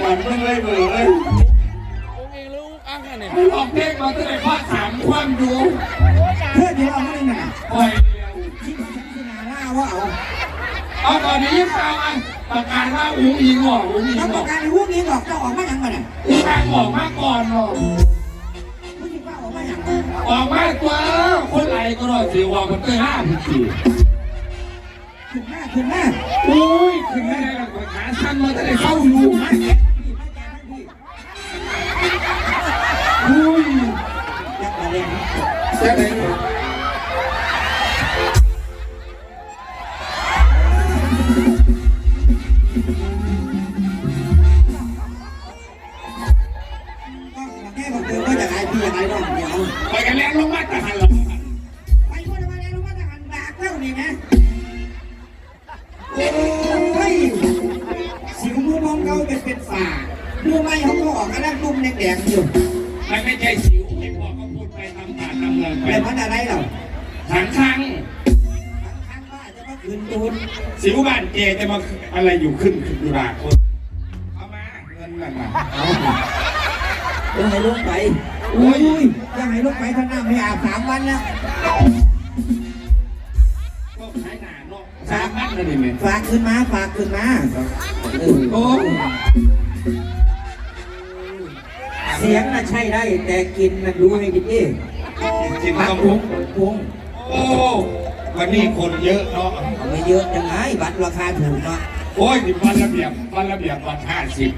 หวานเพิ่งเลยเบื่อเลยองค์เองลูกอ้างกันเนี่ยไม่ออกเพลงมาตั้งแต่ภาคสามความอยู่เพื่อนเดี๋ยวเอาไม่หนาปล่อยเดียวคิดว่าฉันคือนาล่าว่าเอาเอาตอนนี้ยิ่งเอาอะประกาศว่าอุ้งอิงออกอุ้งอิงแล้วอปอระกกาศในพวกนี้บอกจะออกมาอย่างไรเนี่ยอุ้งอิงออกมาก่อนหรอกมึงคิดว่าออกมาอย่างไรออกมาตัวคนไหลก็รอดสิว่ามันเตยห้าสิบสี่ ขึ้นหน้าขึ้นหน้าอุ้ยขึ้นไม่ได้หรอกขาสั้นมาตั้งแต่เข้าอยู่มามาแก่พี่มาแก่พี่อุ้ยยักษ์มาเรีย อะไรอยู่ขึ้นขึ้นดูดาคนเอามาเงินนั่นน่ะเอาต้องให้ลูกไปอุ้ยยังให้ลูกไปท่านน้ำให้อาบสามวันแล้วก็ใช้หนาเนาะสามนัดเลยนี่แม่ฝากขึ้นมาฝากขึ้นมาเออโอ้เสียงน่ะใช่ได้ แต่กินมันรู้ให้ดีดิจินผักกำพุพุงงพุงโอ้วันนี้คนเยอะเนาะเอาไม่เยอะจังไงบัตรราคาถูกเนาะ โอ้ยนี่วันระเบียบวันระเบียบวันห้าสิบ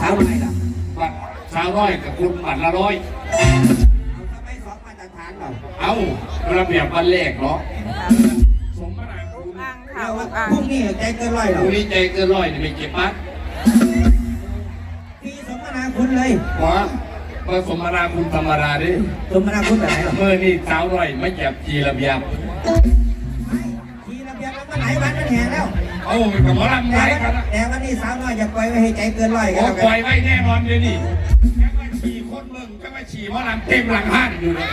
สาวไหนล่ะบัตรสาวร้อยกับคุณบัตรละร้อยเอาทำไมสองมาตรฐานเราเอาระเบียบวันแรกเนาะสมนาคุณอ่างค่ะเราว่าอ่างพวกนี้ใจเกินร้อยหรอคุณนี่ใจเกินร้อยนี่ไปเก็บบัตรปีสมนาคุณเลยหัวมาสมนาคุณธรรมดาดิสมนาคุณแบบไหนหรอเมื่อนี่สาวร้อยไม่เก็บจีระเบียบที ระเบียบแล้วก็ไหนวันนั้นแห่แล้วเอาไปกับหมอลำไรแต่กันนะแต่วันนี้สาวน้อยอย่าปล่อยไว้ให้ใจเกินร้อยกัโอ้นแล้วปกัล่อนยไว้แน่นอนเดี๋ยวนี้แค่ว่าขี่คนเมืองแค่ว่าขี่หมอลำเต็มหลังห้านอยู่เลย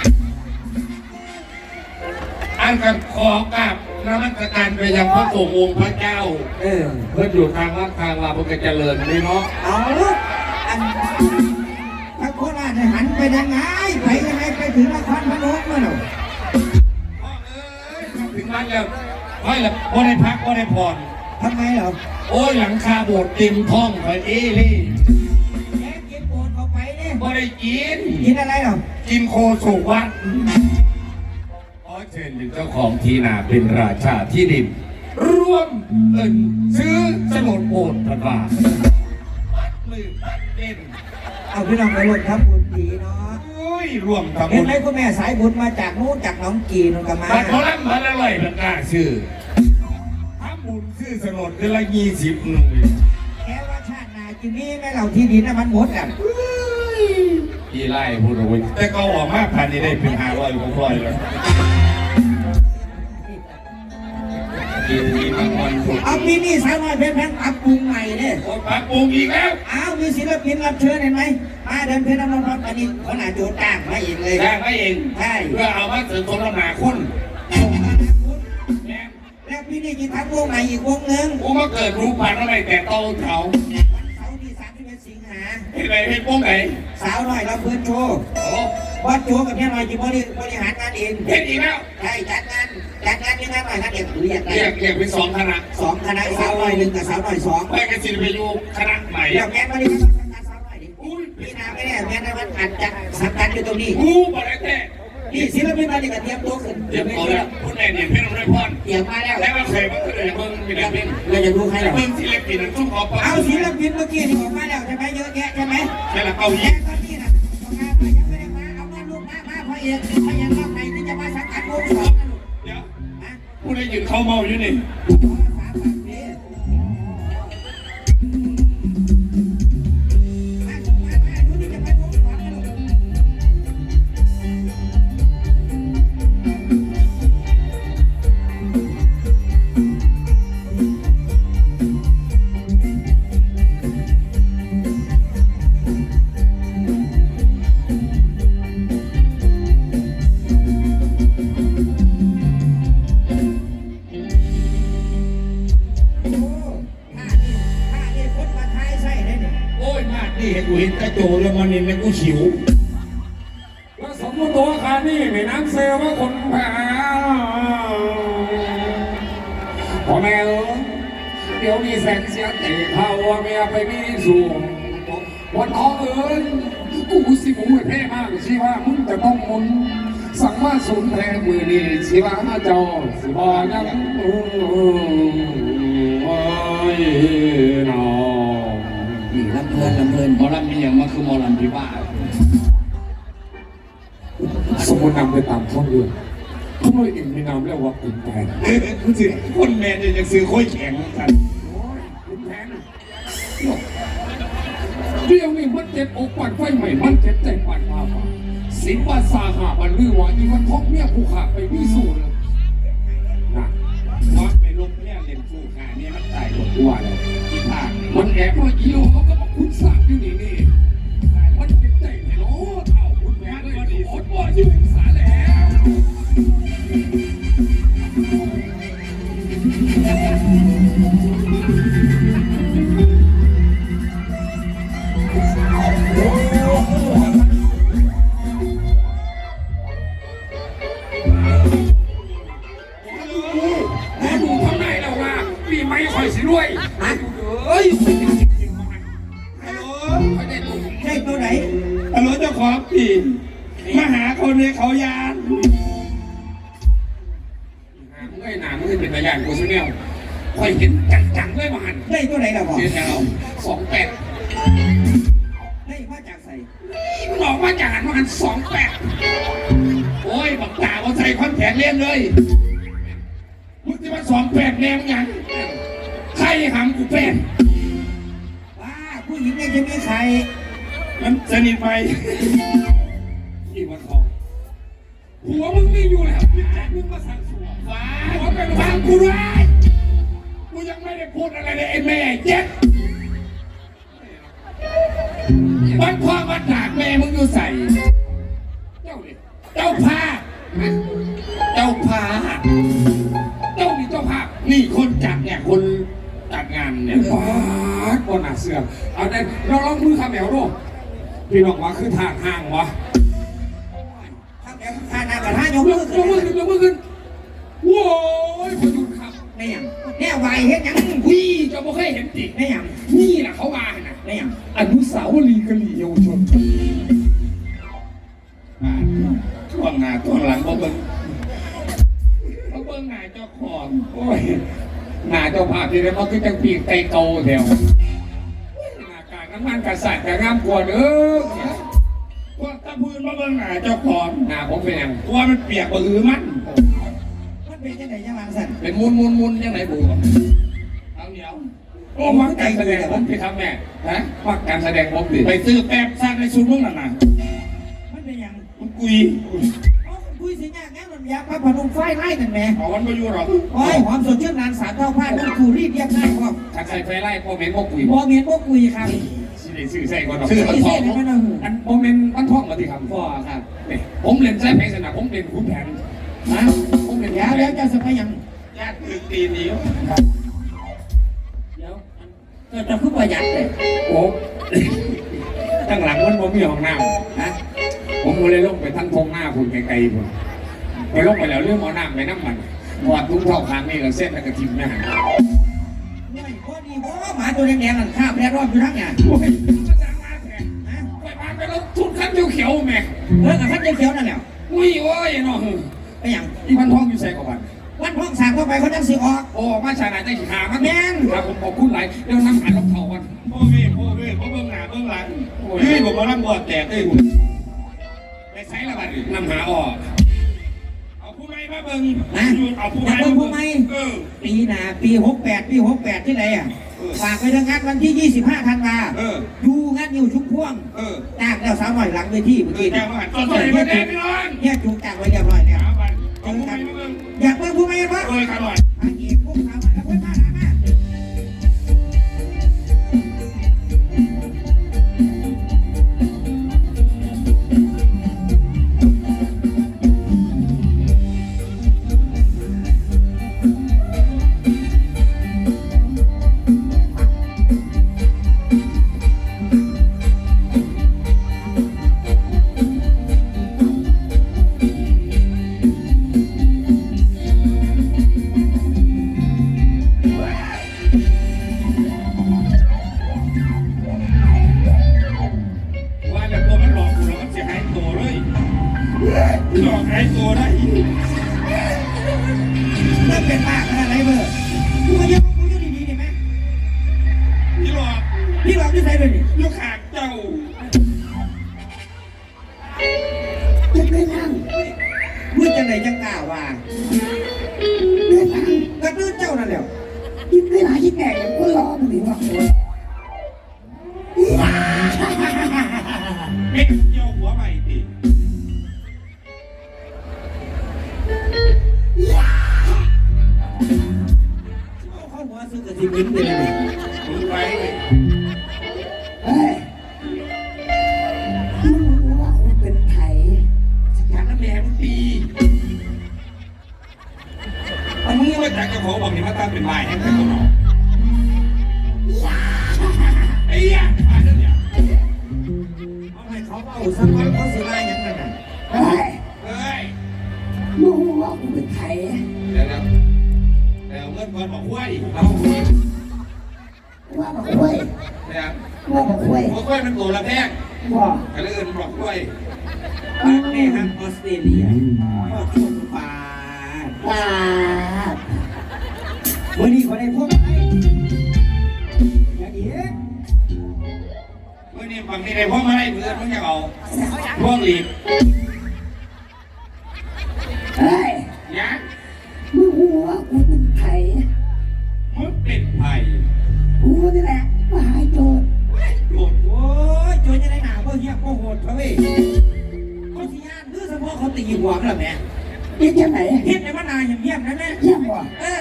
อันกับขอกราบนมัสการไปยังพระสงฆ์องค์พระเจ้า เออ เพื่ออยู่ทางวัดทางวาพุทธเจริญนี่เนาะเอาอันถ้าโคราชหันไปยังไงไปยังไงไปถึงนครพนมเมื่อไหร่พ่อเอ้ยมาถึงนั้นแล้ว ค่อยละบ่ได้พักบ่ได้ผ่อน ทำไมเหรอโอ้ยหลังคาโบสถ์เต็มท้องไปเอ้ลี่แกกินโบนเข้าไปเนี่ยบ่ได้กิน กินอะไรเหรอกินโคสุวัดขอเชิญถึงเจ้าของที่นาเป็นราชาที่ดินร่วมเอินซื้อสมุดโบสถ์พันบาทมัดมือมัดเต้นเอาพี่น้องไปรถครับบุญดีเนาะโอ้ ยร่วมทำเห็บุนญไหมคุณแม่สายบุญมาจากนู้นจากหน้องกีนนก็มาบัตรเขาลังบัตรอร่อยมันกล้าซื้อทำบุญซื้อสมุดเดือนละยี่สิบหน่วยแค่ว่าชาติหนาจินี่แม่เราที่ดินน่ะมันหมดอะพี่ไล่พูดเอาไว้แต่ก็ออกมาพันนี้ได้เป็นห้าร้อยกว่าร้อยแล้ว กินกินทั้งวันสุดเอาปีนี้สาวน้อยเพชรแพงปรับปรุงใหม่เนี่ยโอ้ยปรับปรุงอีกแล้วอ้าวมีศิลปินรับเชิญเห็นไหมมาเดินเพชรน้ำนนท์อันนี้ขนาดโจจ้างมาเองเลยแจ้งให้เองใช่เพื่อเอามาเสริมคนละหนาคุณส่งมานะคุณแม่งแล้วพี่นี่จะทำวงใหม่อีกวงหนึ่งกูมาเกิดรู้พันอะไรแต่โตเขาวันเสาร์ที่31สิงหาเห็นไหมเห็นพวกไหนสาวน้อยเราเพื่อนโชว์โอ้วัดโจกับพี่น้อยจีบริบริหารงานเองเห็นอีกแล้วใช่จัดงาน จัดงานยังไงหน่อยครับเด็กเรียกเรียกเรียกเป็นสองคณะสองคณะสาวน้อยหนึ่งกับสาวน้อยสองไปกันสิไปอยู่คณะใหม่เดี๋ยวแม่มาดิครับสังกัดสาวน้อยดิอุ้ยพี่นาไม่แน่แม่นะมันอาจจะสังกัดอยู่ตรงนี้กูบอกแล้วแต่นี่ศิลปินมาดิกับเตรียมตัวขึ้นเดี๋ยวเอาแล้วคุณแม่เนี่ยเพื่อนเราได้พรเตรียมมาแล้วแล้วก็เคยมาเคยเบิ่งมีแต่เป็นเราจะดูใครหรอเบิ่งศิลปินทุ่งขอบเอาศิลปินเมื่อกี้นี่ออกมาแล้วใช่ไหมเยอะแยะใช่ไหมแค่ละเอาแยยิกตอนนี้นะทำงานมายังไม่ได้มาเอามาลูกมามาพอเอกพยานรอบไหนที่จะมาสังกัดวงสอง ได้ยินเขาเมาอยู่นี่ มานินในกูฉิวแล้วสมมติตัวคานี่ในน้ำเซลว่าคนแพ้พ่อแม่เออเดี๋ยวนี้แสงเสียงเตะเผาว่าเมียไปมีสูงวันท้องเอ้ยกูสิกูเพ่มากสิว่ามึงจะต้องมุนสั่งมาสูงแทนมือนี่สิว่าเจ้าสิบอยังโอ้ยน้อ นี่ลำเพลินลำเพลินหมอลำมีอย่างมาคือหมอลำที่บ้าสมมตินำไปตามท้องเรื่องทำไมเองมีนามเรียกว่าเป็นแทนคุณสิคนแมนจะซื้อค่อยแข็งกันเป็นแทนเดี๋ยวนี้มันเจ็บอกปันไฟใหม่มันเจ็บใจปันมาป่าสินปันสาหาบันลือว่าอีวันทอกเนี่ยผู้ขาไปพิสูจน์เลยนะเพราะไปลงเนี่ยเล่นคู่ขาเนี่ยมันตายหมดว่าแล้วที่ภาค มันแอบมาอีโลเขาก็มาคุณสาบอยู่นี่นี่มันเจ็บใจแน่เนาะเท่าคุณแม่เลยดีอดบ่อยู่สาแล้วแม่ดูทำไมแล้วว่าปีไม่คอยสิรวยเอ้ยฮัลโหลไม่ได้ดูใช่ตัวไหนฮัลโหลเจ้าของปีมาหาคนในเขายานหามึงไอ้หนามึงเป็นตะยานกูซิเนี่ยคอยเห็นจังๆเลยมาหันได้ตัวไหนล่ะบอกเสียแถวสองแปดได้มาจากใส่มันออกมาจากหันมาหันสองแปดโอ้ยบักตาเอาใส่คอนแทคเล่นเลยมึงจะมาสองแปดแนมยังใครหำกูเป็นว้าผู้ หญิงเนี่ยจะมีใครมันสนิทไปอีวันทองหัวมึงนี่อยู่แล้วพี่แจ็คมึงมาสั่งสวมว้าหัวเป็นฟังกูด้วยกูยังไม่ได้พูดอะไรเลยไอ้แม่เจ็บบ้านพ่อบ้านดากแม่มึงอยู่ใส่ เจ้าดิเจ้าภาพเจ้าภาพเจ้าดิเจ้าภาพนี่คนจัดเนี่ยคนจัดงานเนี่ยว้า บนหนาเสือเอาได้เราลองมือคำแหวดูพี่น้องว่าคือทางห้างวะข้างแล้วข้างหน้ากับท่ายกยมืกอยกมือขึ้นยกมือขึ้นโว้ยพยุนครับไม่ยังแน่วายเฮ็ดหยังพี่จะไม่เคยเห็นจิไม่ยังนี่แหละเขาว่านะไม่ยังอนุสาวรีย์กะหรี่เยาวชนอ่าช่วงหน้าช่วงหลังบ่เบิ่งบ่เบิ่งหน้าเจ้าของโอ้ยหน้าเจ้าภาพที่ได้มาคือจังปีกไตโตแถวหน้าการน้ำ มันกษัตริย์กับงามกว่าเด้อพวกตะพื้นบ่เบิ่งหน้าเจ้าของหน้าผมเป็นยังกลัวมันเปียกบ่หือมัน มันเป็นจังไหนจังหวะสั่นเป็นมุนมุนมุนยังไงบูเอาเดี๋ยวโอ้มักการแสดงผมพี่ครับแม่ฮะมักการแสดงผมดิไปซื้อแป๊บซักในชุดมึงนั่นน่ะมันเป็นยังมึงกุยอ๋อคุยสิยากแง่มันยากพระพนมไฟไล่นั่นแหม่เอาวันบ่อยู่หรอกโอ้ยหอมสดชื่นนานสามเท่าพาดมันคูรีดเรียบง่ายพ่อถ้าใครไฟไล่โมเมนต์พวกคุยบอเมียนพวกคุยครับสิ ได้ซื้อใส่ก่อนหรอกซื้อไอ้มาทอเส้งนนี่มันเอาหูอันโมเมนต์มันท่องมาที่คำพ่อครับนี่ผมเล่นใช้เพลงสนามผมเล่นคุณแผนนะผมเล่นเดี๋ยวเดี๋ยวจะสมัยยังญาติตึกตีนี้เดี๋ยวเกิดจะขึ้นประหยัดเลยโอ้ตั้งหลังมันผมมีห้องน้ำนะผมก็เลยลงไปทั้งทงหน้าคุณไกลๆผมไปลงไปแล้วเรื่องเอาน้ำไปน้ำมันหอดทุ่งเท่าคางนี่ก็เส้นแล้วก็ทิมแม่หันไตัวแดงๆนั่นข้าแพ้รอบอยู่ทั้งงานโอ้ยมันจะมาแทนนะไปมาไปแล้วทุนคันเขียวๆแม่เลิกกับท่านเขียวๆนั่นแหละอุ้ยโอ้ยเนาะไปยังอีพันทองอยู่ใส่กับบันวันพ่องสามเข้าไปเขาจังสีออกโอ้มาชาไหนใจขามันแม่นครับผมขอบคุณหลายเดี๋ยวน้ำหันรองเท้าวันโอ้เว้ยโอ้เว้ยบ่เบิ่งหน้าเบิ่งหลังเฮ้ยบ่มาลำบ่แตกเอ้ยหุ่นไปใช้ละบัดน้ำหาอ้อเอาผู้ใหม่มาเบิ่งนะเอาผู้อใหม่ยากเพิ่มผู้ไหมเออปีหน้าปีหกแปดปีหกแปดที่ไหนอะ ฝากไปทางงานวันที่ยี่สิบห้าธันวาเอออยู่งานอยู่ชุมพ่วงเออ จ้างแล้วสาวหน่อยหลังเวทีเมื่อเออกี้แจ้งมาหันต้นต้นมาแดงพี่น้องเนี่ยจุกจ้างไว้เรียบร้อยแล้ว หาบันเอาผู้ใหม่มาเบิ่งอยากเพิ่มผู้ไหมวะเออครับหน่อย เอาว่ามาคุยเนี่ยว่ามาคุยบอกห้วยมันตัวละแพงว่าก็เลยเอินบอกห้วยบ้านแม่ฮักออสเตรเลียก็ชมป่าตาวันนี้เขาได้พวกอะไรอย่างนี้เมื่อนี้บางทีในพวกอะไรเพื่อนมึงจะเอาพวกหลีบเฮ้ยยะมึงรู้ว่ากูเป็นไผ่มึง เป็นไผ่กูนี่แหละมาหายโจรโดดโอ้ยโจรจะได้หนาเพราะเหี้ยเพราะโหดเขาเว้ยเขาสิยานคือเฉพาะเขาตีหัวมันละแม่นี่จะไหนเฮ็ดในมันนาอย่างเยี่ยมนะแม่เยี่ยมบ่เออ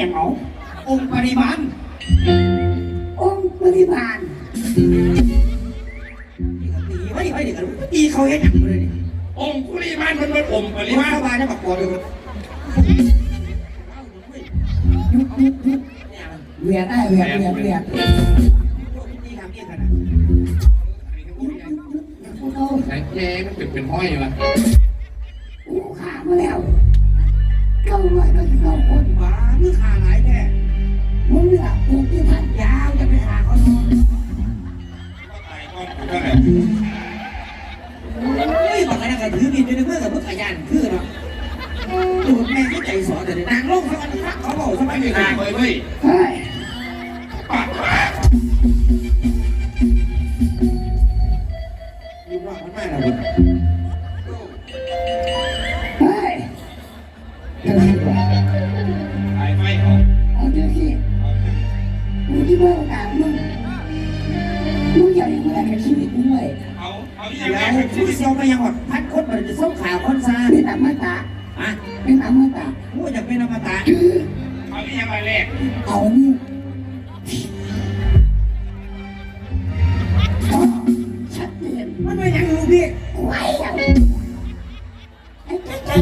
ออย่างเอาองค์ปริมาณองค์ปริมาณตีไว้ไว้เดี๋ยวกันตีเขาเห็นหยังเลยนี่องค์คุริมานมันมันอมปรินี่มามาณเข้าบ้านได้บักกอดเลยยุบยุบยุบเวียนได้เวียนเวียนเวียนตีทำเองขนาดกูเอาไหนแย่มันเป็นเป็นห้อยอยู่ละกูขามาแล้วเก้าร้อยเก้าสิบเก้าคน บ้ามึงขาหลายแท้มึงเนี่ยกูที่ผ่านยาวจะไปขาเขานอนก็ตายก่อนกูก็เลยเฮ้ยบอกอะไรกันถือมีดอยู่ในมือกับมึงขยันคือเนาะตูดแม่ก็ใจสอนแต่นางลงเขาอันฟักเขาบอกสมัยไม่นี้ตายเลยเว้ยเฮ้ยปากปากอยู่รอดมันไม่ละ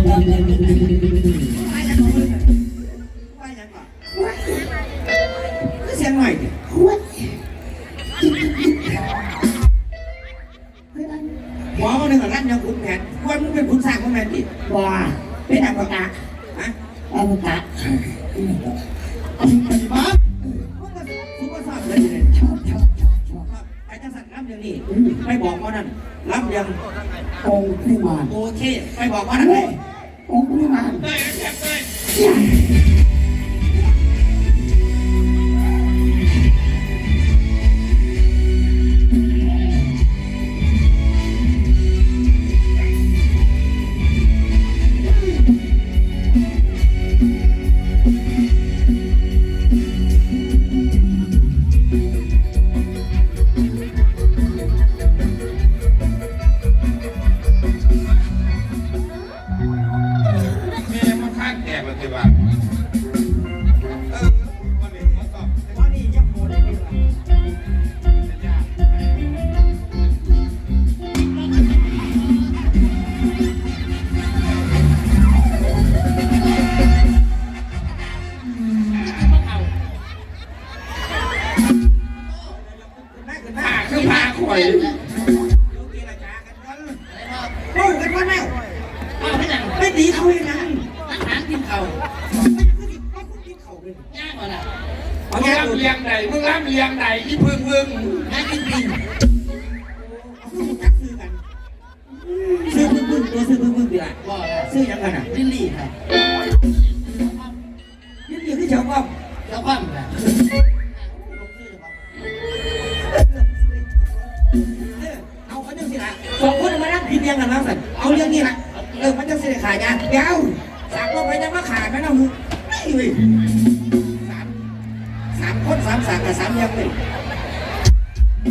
I'm ข่อยโอ้ยกันว่าแม่ว่าไม่หนไปตีเขาเองนะทหารกินเขาย่างก่อนล่ะมึงรับเลียงไหนมึงรับเลียงไหนที่พึ่งพึ่งให้กินปี๋ซื้อกันซื้อพึ่งพึ่งตัวซื้อพึ่งพึ่งดีละซื้อยังกันอะลิลลี่ค่ะ อ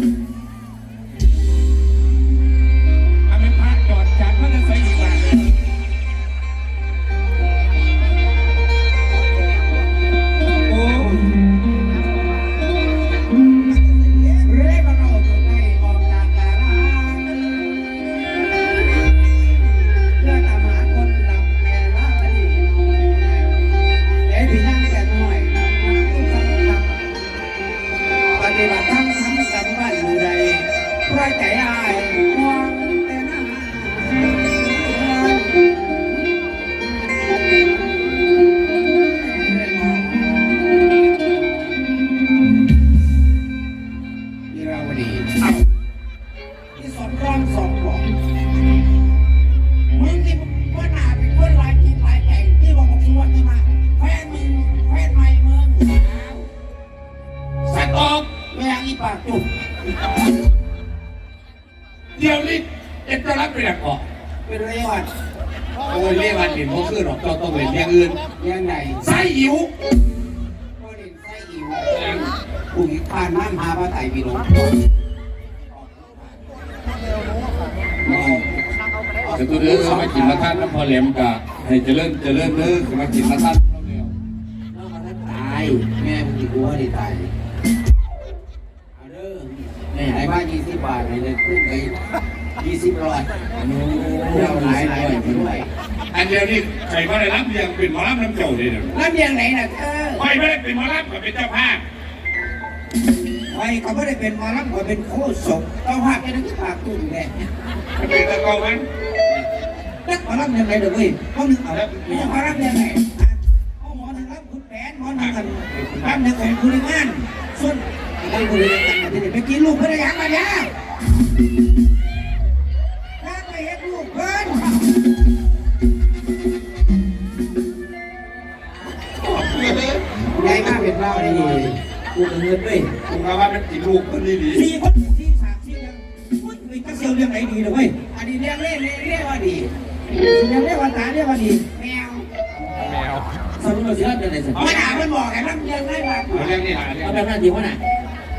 ะให้เจริญเจริญเด้อสมากินมาท่านเราเดียวน้องมาท่านตาย แม่มึงที่กลัวได้ตายเอาเด้อแม่ให้มายี่สิบบาทให้เลยขึ้นไปยี่สิบร้อยเราหลายหลายไปด้วยอันเดียวนี่ใครมาได้รับเลี้ยงเป็นหมอรับน้ำเจ้าเลยเนี่ยแล้วเรียงไหนน่ะเธอใครไม่ได้เป็นหมอรับก็เป็นเจ้าภาพไว้ก็ไม่ได้เป็นหมอลำก็เป็นโคศกเจ้าภาพเป็นนักปากตุ่นแน่เป็นตะกอมัน นักหมอลำยังไงเด้อเว้ยห้องหนึ่งเอาหมอลำยังไงห้องหมอหนึ่งรับคุณแผนหมอหนึ่งกันลำหนึ่งของคุณงานส่วนอะไรคุณงานกันที่ไปกินลูกเพื่อนยังมาเนี่ยถ้าไปเห็นลูกเพื่อนใหญ่มากเป็นเล่าได้ดีกูเงินด้วยผมว่ามันกินลูกมันดีดีสี่คนสี่สามสี่ยังอุ้ยมีกระเซียวเรื่องไหนดีเลยเว้ยอันนี้เรียกเรียกเรียกว่าดี ยกเรียกว่าตาเรียกว่าดีแมวแมวสรุปเราเสียอะไรสิว่าหนามันบอกไงมันยังไงมาเอาเรื่องนี้หาเรื่อเอางแบบนั้นดีว่าหนา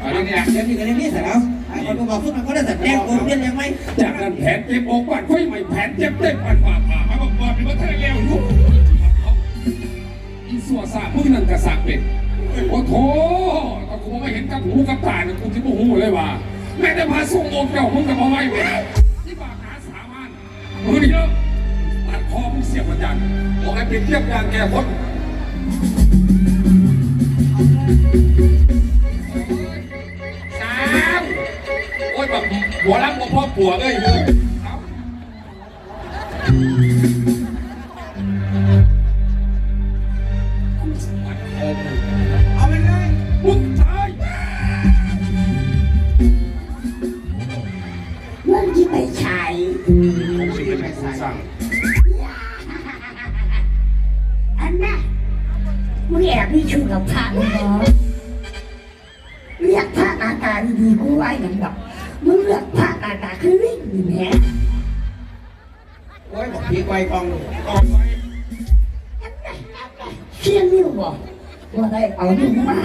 เอาเรื่องนี้หาเดี๋ยวนี้ก็เรื่องนี้เสร็จแล้วไอ้คนก็บอกขึ้นมาก็ได้แต่แดงโกงเรียนยังไงจากนั้นแผนเจ็บอกว่าค่อยใหม่แผนเจ็บเต็มปันฝ่าผ่ามาบอกว่าเป็นว่าทะเลวอยู่อีสัวซาพวกนั้นกระสักเป็ดโอ้โถตอนกูไม่เห็นกับหูกับตาเนี่ยกูจะโมโหเลยว่าแม่แต่พาส่งองค์เก่ามึงกับมาไว้เว้ยที่บาหาสามันมือเดียวตั เรียบเทียบอย่างแก่คนสามโอ้ยแบบหัวรักหัวพ่อผัวเลยเอาเอา พี่ไวกองต่อไปเชื่อนิ้วบอว่าได้เอาหนึ่งมา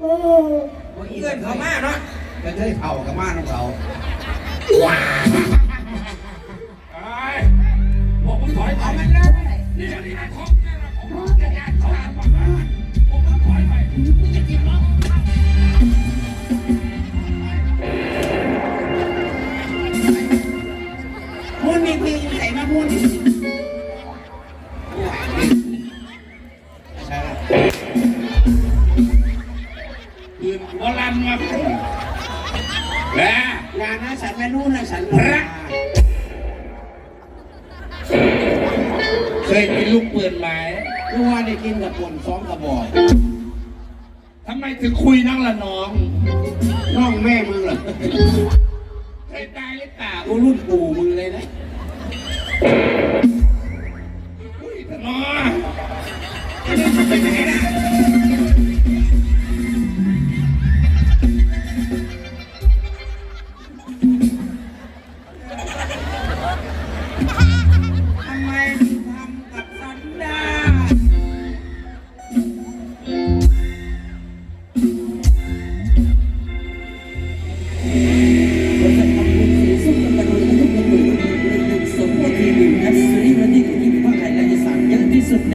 โอ้เพื่อนเขามาเนาะจะได้เผากับมาของเขาไอ้พวกมึงถอยไปมันเลยนี่นี่นะของนี่นะของมึงจะยัดของมึงมาพวกมึงถอยไปมึงจะกินเหรอมุนมีพีอยู่ไหนมามุนใไม่รู้นะฉันพระ เคยกินลูกปืนไหมรู้ว่าได้กินกับปนซ้อมกระบอกทำไมถึงคุยนั่งละน้อง น้องแม่มึงเหรอ เคยตายหรือเปล่ากูรุ่นปู่มึงเลยนะอุ้ยทนอ